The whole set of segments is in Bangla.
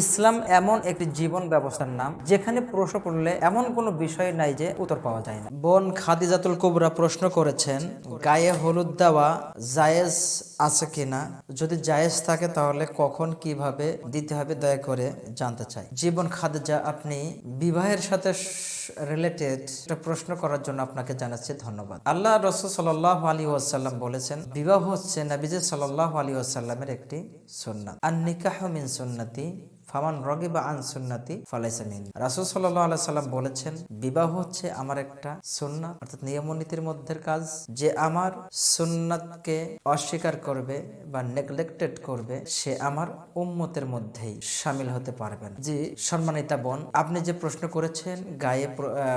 ইসলাম এমন একটি জীবন ব্যবস্থার নাম, যেখানে প্রশ্ন করলে এমন কোনো বিষয় নাই যে উত্তর পাওয়া যায় না। বোন খাদিজাতুল কুবরা প্রশ্ন করেছেন, গায়ে হলুদ দেওয়া জায়েজ আছে কিনা? যদি জায়েজ থাকে তাহলে কখন কীভাবে দিতে হবে? দয়া করে জানতে চাই। জীবন খাদিজা, আপনি বিবাহের সাথে রিলেটেড একটা প্রশ্ন করার জন্য আপনাকে জানাচ্ছি ধন্যবাদ। আল্লাহ রসুল সাল্লাহ আলী ওয়াসাল্লাম বলেছেন বিবাহ হচ্ছে নবীজ সাল্লাহ আলী ওয়াসাল্লামের একটি সুন্নাত। আর নিকাহ মিন সুন্নতি ফামান রগিবা আন সুন্নাতি ফালাইসা মিন রাসূল সাল্লাল্লাহু আলাইহি সাল্লাম বলেছেন বিবাহ হচ্ছে আমার একটা সুন্নাত অর্থাৎ নিয়মনীতির মধ্যে কাজ যে আমার সুন্নাতকে অস্বীকার করবে বা নেগলেক্টেড করবে সে আমার উম্মতের মধ্যেই সামিল হতে পারবেন জি সম্মানিতা বোন আপনি যে প্রশ্ন করেছেন গায়ে প্র- আহ,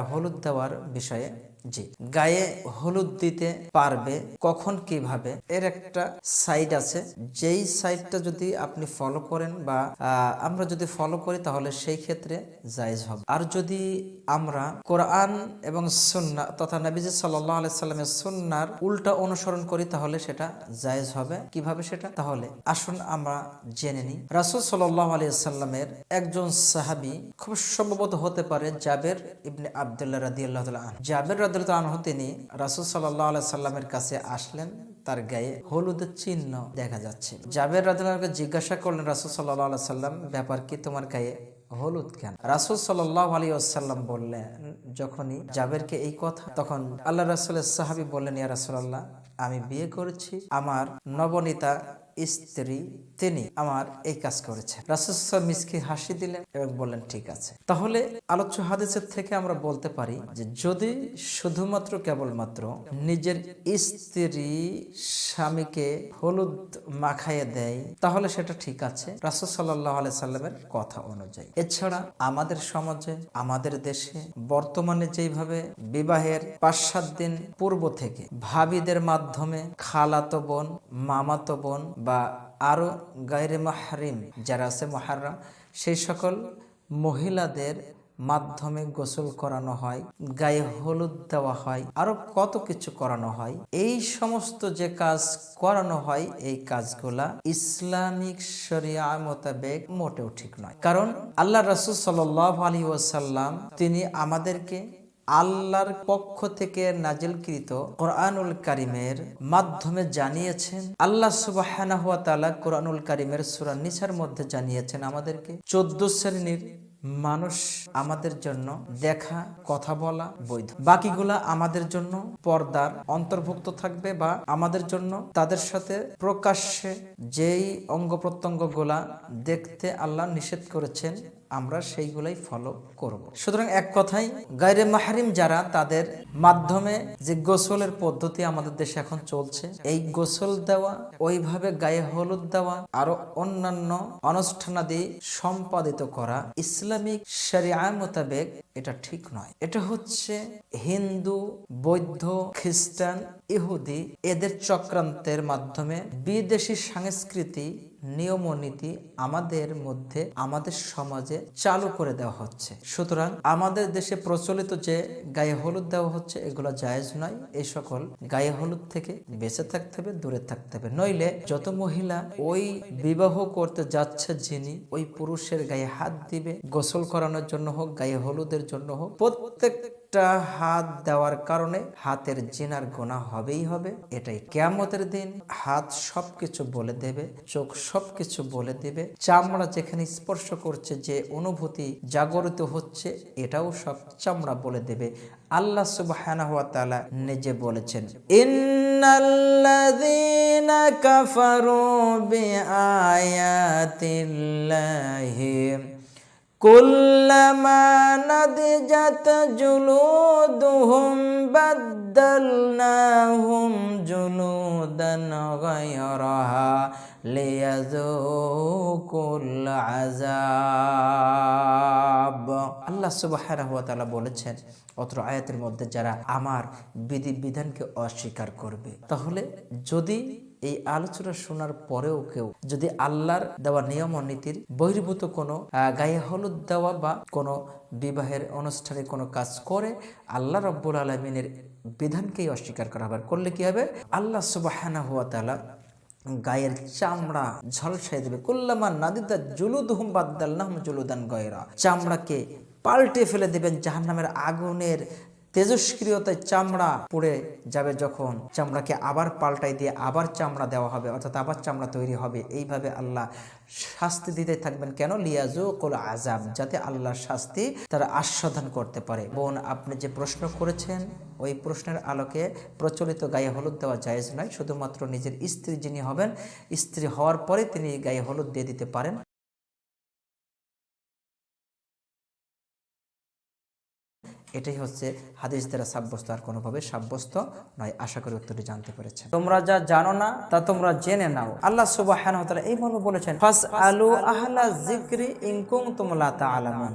হলুদ দেওয়ার বিষয়ে জি। গায়ে হলুদ দিতে পারবে কখন, কীভাবে, এর একটা সাইড আছে। যেই সাইডটা যদি আপনি ফলো করেন বা আমরা যদি ফলো করি তাহলে সেই ক্ষেত্রে জায়েজ হবে। আর যদি আমরা কোরআন এবং সুন্না তথা নবীজি সাল্লাহ আলাইসাল্লামের সুন্নার উল্টা অনুসরণ করি তাহলে সেটা জায়েজ হবে। কীভাবে সেটা? তাহলে আসুন আমরা জেনে নিই। রাসুল সাল্লাহ আলিয়াল্লামের একজন সাহাবি খুব সম্ভবত হতে পারে জাবের ইবনে আবদুল্লাহ রাদি আল্লাহ জাবের রাদিল্লাহ তিনি রাসুল সাল্লাহ সাল্লামের কাছে আসলেন, তার গায়ে হলুদের চিহ্ন দেখা যাচ্ছে। জাবের রাদিল্লাহকে জিজ্ঞাসা করলেন, রাসুল সাল্লাহ সাল্লাম, ব্যাপার কি তোমার গায়ে হলুদ কেন? রাসুল সাল্লাহ আলী আসাল্লাম বললেন, যখনই জাবেরকে এই কথা, তখন আল্লাহ রাসুলের সাহাবি বললেন, ইয়া রাসুল্লাহ আমি বিয়ে করেছি, আমার নবনীতা স্ত্রী তিনি আমার এই কাজ করেছেন। রাসুল মিসকে হাসি দিলেন এবং বললেন, ঠিক আছে। তাহলে আলোচ্য হাদিসের থেকে আমরা বলতে পারি যে যদি শুধুমাত্র কেবলমাত্র নিজের স্ত্রী স্বামীকে হলুদ মাখাইয়ে দেয়, তাহলে সেটা ঠিক আছে রাসুল সাল্লাহ আলাই সাল্লামের কথা অনুযায়ী। এছাড়া আমাদের সমাজে, আমাদের দেশে বর্তমানে যেইভাবে বিবাহের পাঁচ সাত দিন পূর্ব থেকে ভাবিদের মাধ্যমে খালাতো বোন, মামাতো বোন বা আরও গায়রে মাহরিম যারা আছে মহারাম সেই সকল মহিলাদের মাধ্যমে গোসল করানো হয়, গায়ে হলুদ দেওয়া হয়, আরও কত কিছু করানো হয়। এই সমস্ত যে কাজ করানো হয়, এই কাজগুলা ইসলামিক শরিয়া মোতাবেক মোটেও ঠিক নয়। কারণ আল্লাহ রসুল সাল আলী ওয়াসাল্লাম, তিনি আমাদেরকে আল্লাহর পক্ষ থেকে নাজিলকৃত কোরআনুল কারিমের মাধ্যমে জানিয়েছেন। আল্লাহ তাআলা কোরআনুল কারিমের সুরান নিসার মধ্যে জানিয়েছেন আমাদেরকে। চোদ্দ শ্রেণির মানুষ আমাদের জন্য দেখা, কথা বলা বৈধ। বাকিগুলা আমাদের জন্য পর্দার অন্তর্ভুক্ত থাকবে বা আমাদের জন্য তাদের সাথে প্রকাশ্যে যেই অঙ্গ প্রত্যঙ্গগুলা দেখতে আল্লাহ নিষেধ করেছেন আমরা সেইগুলাই ফলো করব। সুতরাং এক কথাই গায়রে মাহারিম যারা, তাদের মাধ্যমে যে গোসলের পদ্ধতি আমাদের দেশে এখন চলছে, এই গোসল দেওয়া, ওইভাবে গায়ে হলুদ দেওয়া, আরও অন্যান্য অনুষ্ঠানাদি সম্পাদিত করা ইসলামিক শরিয়া মোতাবেক এটা ঠিক নয়। এটা হচ্ছে হিন্দু, বৌদ্ধ, খ্রিস্টান, ইহুদি, এদের চক্রান্তের মাধ্যমে বিদেশি সংস্কৃতি নিয়ম ও নীতি আমাদের মধ্যে আমাদের সমাজে চালু করে দেওয়া হচ্ছে। সুতরাং আমাদের দেশে প্রচলিত যে গায়ে হলুদ দেওয়া হচ্ছে, এগুলো জায়েজ নয়। এই সকল গায়ে হলুদ থেকে বেঁচে থাকতে হবে, দূরে থাকতে হবে। নইলে যত মহিলা ওই বিবাহ করতে যাচ্ছে যিনি, ওই পুরুষের গায়ে হাত দিবে, গোসল করানোর জন্য হোক, গায়ে হলুদের জন্য হোক, প্রত্যেক একটা হাত দেওয়ার কারণে হাতের জিনার গোনা হবেই হবে, এটাই কেয়ামতের দিন। হাত সবকিছু বলে দেবে, চোখ সবকিছু বলে দেবে। চামড়া যেখানে স্পর্শ করছে, যে অনুভূতি জাগরিত হচ্ছে, এটাও সব চামড়া বলে দেবে। আল্লাহ তাআলা নিজে বলেছেন, ইন্নাল্লাযীনা কাফারু বিআয়াতিল্লাহি। كلما نضجت جلودهم بدلناهم جلودا غيرها ليذوقوا العذاب আল্লাহ সুবহানাহু ওয়া তাআলা বলেছেন অত্র আয়াতের মধ্যে যারা আমার বিধি বিধানকে অস্বীকার করবে তাহলে যদি এই আলোচনা শোনার পরেও কেউ যদি আল্লাহর দেওয়া নিয়ম ও নীতির বহির্ভূত কোনো গায়ে হলুদ দেওয়া বা কোনো বিবাহের অনুষ্ঠানে কোনো কাজ করে, আল্লাহ রব্বুল আলমিনের বিধানকেই অস্বীকার করা হবে করলে কি হবে? আল্লাহ সুবাহানা হুয়া তালা গায়ের চামড়া ঝলসাই দেবে। কুল্লামা নাদিদা জুলুদহুম বাদ্দাল্লাহম জুলুদান গয়রা। চামড়াকে পাল্টে ফেলে দেবেন জাহান্নামের আগুনের তেজস্ক্রিয়তায় চামড়া পুড়ে যাবে যখন চামড়াকে আবার পাল্টাই দিয়ে আবার চামড়া দেওয়া হবে, অর্থাৎ আবার চামড়া তৈরি হবে। এইভাবে আল্লাহ শাস্তি দিতে থাকবেন। কেন? লিয়াজু কোল আজাব যাতে আল্লাহর শাস্তি তারা আস্বাদন করতে পারে। বোন, আপনি যে প্রশ্ন করেছেন, ওই প্রশ্নের আলোকে প্রচলিত গায়ে হলুদ দেওয়া জায়েজ নয়। শুধুমাত্র নিজের স্ত্রী যিনি হবেন, স্ত্রী হওয়ার পরে তিনি গায়ে হলুদ দিয়ে দিতে পারেন। এটাই হচ্ছে হাদিস দ্বারা সাব্যস্ত আর কোনোভাবে সাব্যস্ত নয়। আশা করি উত্তরটি জানতে পেরেছে তোমরা যা জানো না তা তোমরা জেনে নাও। আল্লাহ সুবাহ এই মর্ম বলেছেন ফাস আলু আহলা জিক্রি ইনকুম তোমলা তা আলামুন